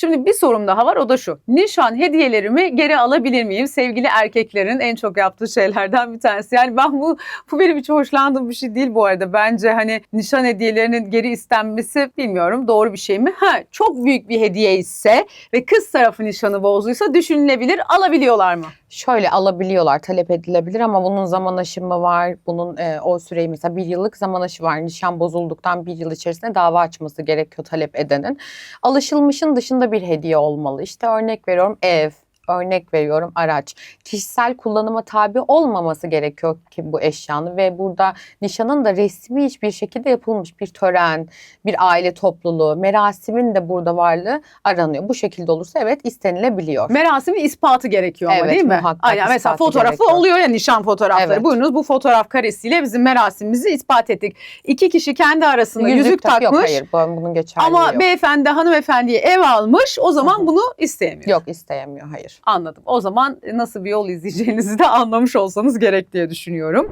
Şimdi bir sorum daha var o da şu. Nişan hediyelerimi geri alabilir miyim? Sevgili erkeklerin en çok yaptığı şeylerden bir tanesi. Yani ben bu bu benim hiç hoşlandığım bir şey değil bu arada. Bence hani nişan hediyelerinin geri istenmesi bilmiyorum doğru bir şey mi? Ha çok büyük bir hediye ise ve kız tarafı nişanı bozduysa düşünülebilir alabiliyorlar mı? Şöyle alabiliyorlar, talep edilebilir ama bunun zaman aşımı var. Bunun e, o süreyi mesela bir yıllık zaman aşı var. Nişan bozulduktan bir yıl içerisinde dava açması gerekiyor talep edenin. Alışılmışın dışında bir hediye olmalı. İşte örnek veriyorum ev, örnek veriyorum araç. Kişisel kullanıma tabi olmaması gerekiyor ki bu eşyanın ve burada nişanın da resmi hiçbir şekilde yapılmış bir tören, bir aile topluluğu, merasimin de burada varlığı aranıyor. Bu şekilde olursa evet istenilebiliyor. Merasimin ispatı gerekiyor ama Evet, değil mi? Aynen mesela fotoğrafı gerekiyor. oluyor ya nişan fotoğrafları. Evet. Buyurunuz bu fotoğraf karesiyle bizim merasimimizi ispat ettik. İki kişi kendi arasında yüzük, tak- takmış. Yok hayır bu- bunun geçerliliği Ama yok. beyefendi hanımefendiye ev almış o zaman Hı hı. bunu isteyemiyor. Yok isteyemiyor hayır. Anladım. O zaman nasıl bir yol izleyeceğinizi de anlamış olsanız gerek diye düşünüyorum.